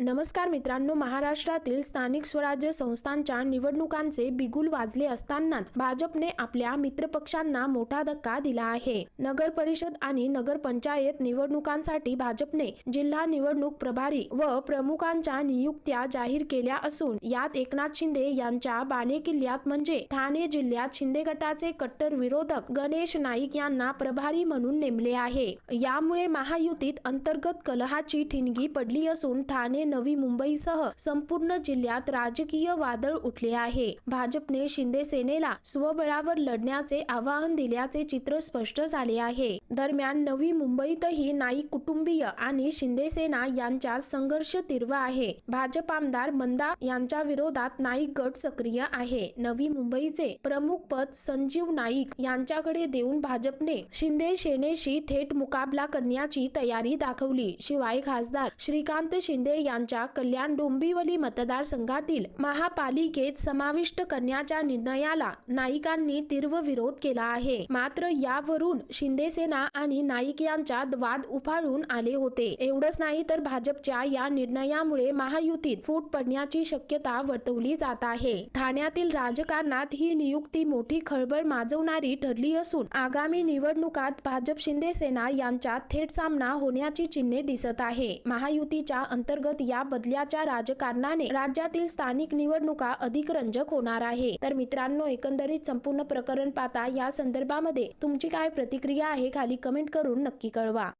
नमस्कार मित्रांनो महाराष्ट्रातील स्थानिक स्वराज्य संस्थांच्या निवडणुकांचे बिगुल वाजले असतानाच भाजपने आपल्या मित्रपक्षांना मोठा धक्का दिला आहे. नगर परिषद आणि नगर पंचायत निवडणुकांसाठी भाजपने जिल्हा निवडणूक प्रभारी व प्रमुखांच्या नियुक्त्या जाहीर केल्या असून यात एकनाथ शिंदे यांच्या बाणे किल्ल्यात म्हणजे ठाणे जिल्ह्यात शिंदे गटाचे कट्टर विरोधक गणेश नाईक यांना प्रभारी म्हणून नेमले आहे. यामुळे महायुतीत अंतर्गत कलहाची ठिणगी पडली असून ठाणे नवी मुंबईसह संपूर्ण जिल्ह्यात राजकीय वादळ उठले आहे. भाजपने शिंदे सेनेला स्वबळावर लढण्याचे आवाहन दिल्याचे चित्र स्पष्ट झाले आहे. दरम्यान नवी मुंबईतही नाईक कुटुंबीय आणि शिंदे सेना यांच्यात संघर्ष तीव्र आहे. भाजप आमदार मंदा यांच्या विरोधात नाईक गट सक्रिय आहे. नवी मुंबईचे प्रमुख पद संजीव नाईक यांच्याकडे देऊन भाजपने शिंदे सेनेशी थेट मुकाबला करण्याची तयारी दाखवली. शिवाय खासदार श्रीकांत शिंदे यांच्या कल्याण डोंबिवली मतदारसंघातील महापालिकेत समाविष्ट करण्याच्या निर्णयाला नाईकांनी तीव्र विरोध केला आहे. मात्र यावरून शिंदेसेना आणि नाईक यांच्यात वाद उफाळून आले होते. एवढंच नाही तर भाजपच्या या निर्णयामुळे महायुतीत फूट पडण्याची शक्यता वर्तवली जात आहे. ठाण्यातील राजकारणात ही नियुक्ती मोठी खळबळ माजवणारी ठरली असून आगामी निवडणुकात भाजप शिंदेसेना यांच्यात थेट सामना होण्याची चिन्हे दिसत आहे. महायुतीच्या अंतर्गत या बदल्याच्या राजकारणाने राज्यातील स्थानिक निवडणुका अधिक रंजक होणार आहे. तर मित्रांनो एकंदरीत संपूर्ण प्रकरण पाहता या संदर्भामध्ये तुमची काय प्रतिक्रिया आहे खाली कमेंट करून नक्की कळवा.